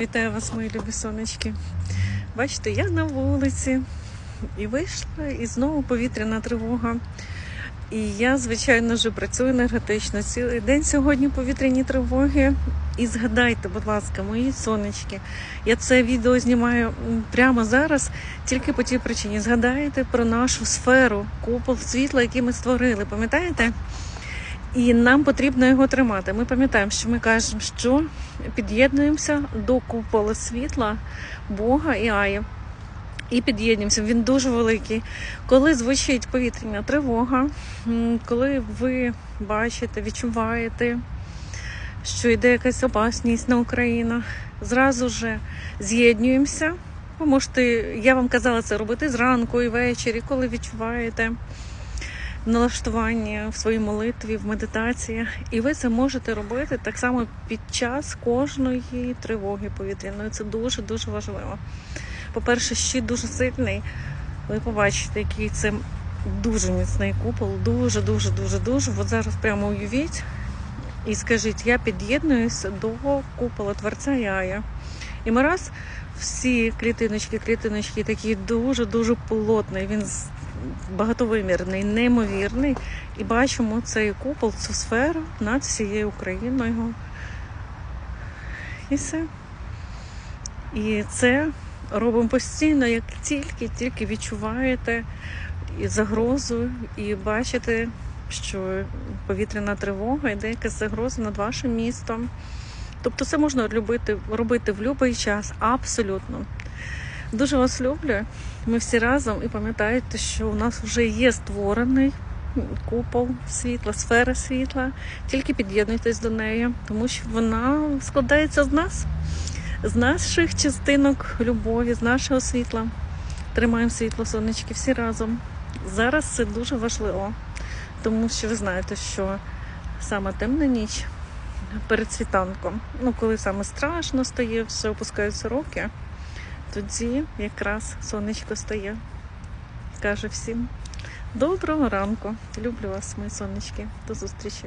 Вітаю вас, мої любі сонечки. Бачите, я на вулиці і вийшла, і знову повітряна тривога. І я, звичайно, вже працюю енергетично. Цілий день сьогодні повітряні тривоги. І згадайте, будь ласка, мої сонечки. Я це відео знімаю прямо зараз, тільки по тій причині. Згадайте про нашу сферу, купол світла, який ми створили. Пам'ятаєте? І нам потрібно його тримати. Ми пам'ятаємо, що ми кажемо, що під'єднуємося до купола світла Бога і Аї. І під'єднуємося. Він дуже великий. Коли звучить повітряна тривога, коли ви бачите, відчуваєте, що йде якась опасність на Україну, зразу же з'єднуємося. Ви можете, я вам казала це робити зранку і ввечері, коли відчуваєте налаштування в своїй молитві, в медитації. І ви це можете робити так само під час кожної тривоги повітряної. Це дуже дуже важливо. По-перше, щит дуже сильний. Ви побачите, який це дуже міцний купол, дуже, дуже, дуже, дуже. От зараз прямо уявіть і скажіть, я під'єднуюся до купола Творця Яя. І ми раз всі клітиночки, клітиночки такі дуже-дуже плотний. Він багатовимірний, неймовірний. І бачимо цей купол, цю сферу над всією Україною. І все. І це робимо постійно, як тільки-тільки відчуваєте і загрозу, і бачите, що повітряна тривога йде якась загроза над вашим містом. Тобто це можна любити, робити в будь-який час, абсолютно. Дуже вас люблю. Ми всі разом і пам'ятаєте, що у нас вже є створений купол світла, сфера світла. Тільки під'єднуйтесь до неї, тому що вона складається з нас, з наших частинок любові, з нашого світла. Тримаємо світло, сонечки, всі разом. Зараз це дуже важливо, тому що ви знаєте, що саме темна ніч перед світанком, ну коли саме страшно стає, все опускаються руки, тоді якраз сонечко стає. Каже всім доброго ранку. Люблю вас, мої сонечки. До зустрічі.